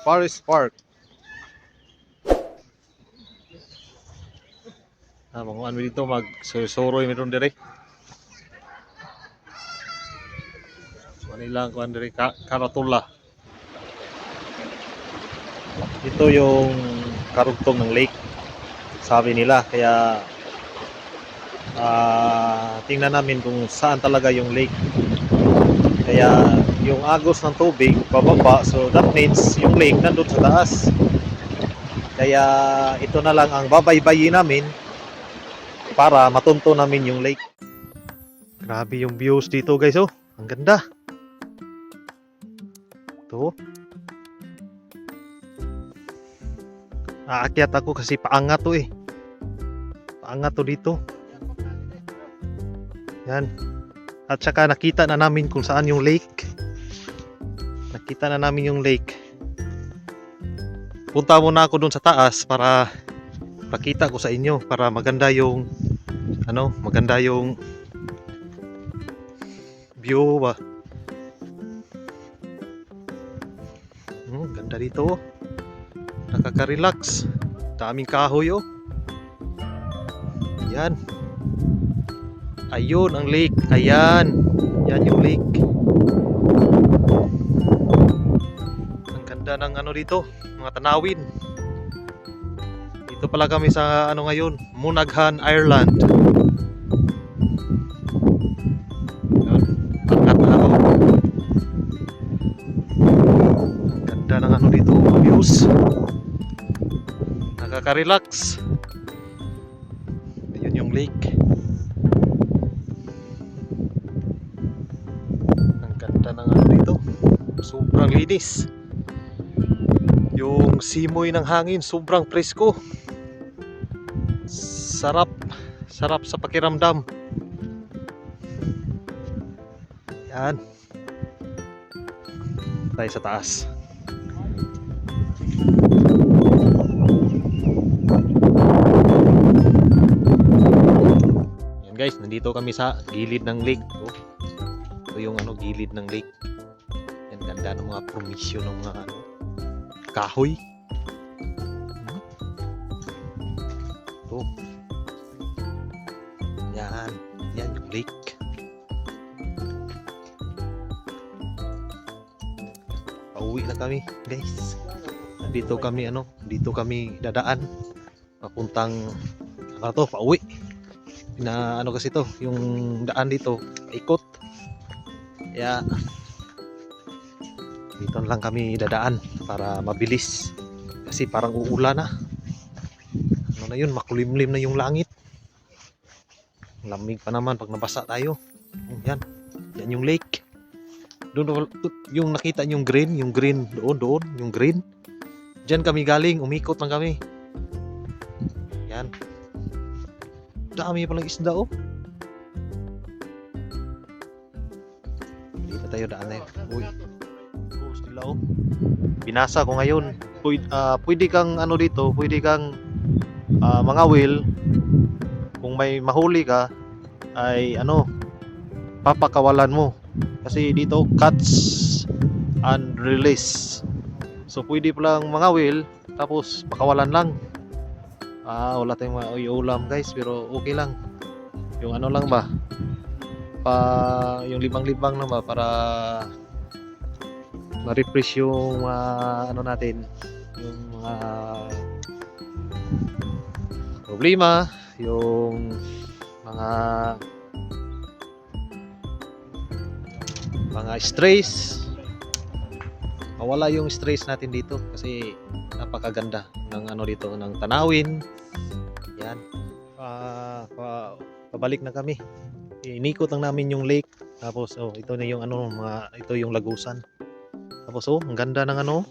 Forest Park. Ah, mga ano dito mag soroy meron dire. Manila kuan dire ka karatula. Ito yung karugtong ng lake. Sabi nila kaya ah tingnan namin kung saan talaga yung lake. Kaya yung agos ng tubig bababa so that means yung lake nandun sa taas. Kaya ito na lang ang babaybayin namin para matunto namin yung lake. Grabe yung views dito guys oh. Ang ganda. Ito. Aakyat ako kasi paangat to eh. Paangat to dito. Yan. At saka nakita na namin kung saan yung lake. Nakita na namin yung lake. Punta muna ako dun sa taas para pakita ko sa inyo para maganda yung ano, maganda yung view ba. Hmm, ganda dito. oh. Nakaka-relax. Daming kahoy oh. Yan. Ayun ang lake. Ayan. Yan yung lake. Ganda ng ano dito, mga tanawin. Dito pala kami sa ano ngayon, Munaghan, Ireland. Yan. Angat na ako. Ganda ng ano dito, views. Nakaka-relax. Ayun yung lake. Ang ganda ng ano dito. Sobrang linis. Yung simoy ng hangin sobrang presko. Sarap. Sarap sa pakiramdam. Yan. Tayo sa taas. Yan guys, nandito kami sa gilid ng lake. Oh. Ito yung ano gilid ng lake. Yan ganda ng mga promisyon ng mga ano kahoy. Hmm. Ito. Yan, yan yung lake. Pauwi na kami, guys. Dito kami ano, dito kami dadaan papuntang ano to, pauwi. Na ano kasi to, yung daan dito, ikot. Kaya dito lang kami dadaan para mabilis. Kasi parang uulan na. Ano na yun? Makulimlim na yung langit. Lamig pa naman pag nabasa tayo. Yan. Yan yung lake. Doon yung nakita yung green yung green doon doon yung green. Diyan kami galing umikot lang kami. Yan. Dami palang isda oh. Dito tayo daan na yun. Uy Oh. Binasa ko ngayon. Pwede, pwede kang ano dito, pwede kang ah, mga whale kung may mahuli ka ay ano papakawalan mo. Kasi dito catch and release. So pwede palang mga whale tapos pakawalan lang. Ah, wala tayong mauulam guys pero okay lang. Yung ano lang ba? Pa yung libang-libang na ba para ma-refresh yung ah, ano natin yung mga problema yung mga mga stress. Mawala yung stress natin dito kasi napakaganda ng ano dito ng tanawin. Yan. Pa, pa, pabalik na kami. Inikot lang namin yung lake. Tapos oh ito na yung ano mga ito yung lagusan tapos oh, ang ganda ng ano,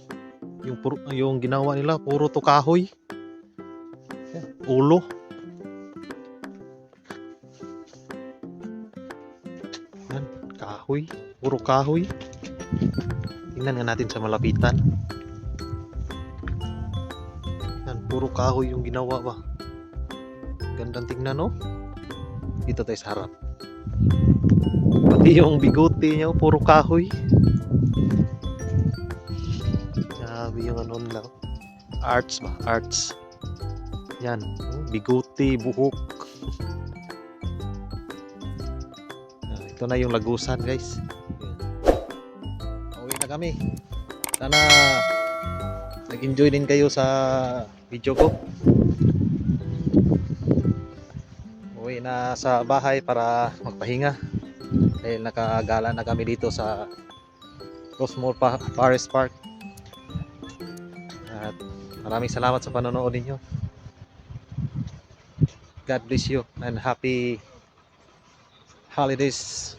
yung puro, yung ginawa nila, puro to kahoy. Ulo. Yan, kahoy, puro kahoy. Tingnan nga natin sa malapitan. Yan, puro kahoy yung ginawa ba. Gandang tingnan no. Dito tayo sa harap. Pati yung bigote niya, puro kahoy. Grabe yung ano nila. Arts ba? Arts. Yan. Biguti, buhok. Ah, ito na yung lagusan guys. Uwi na kami. Sana nag-enjoy din kayo sa video ko. Uwi na sa bahay para magpahinga. Dahil nakagala na kami dito sa Rosemore pa Forest Park. At maraming salamat sa panonood ninyo. God bless you and happy holidays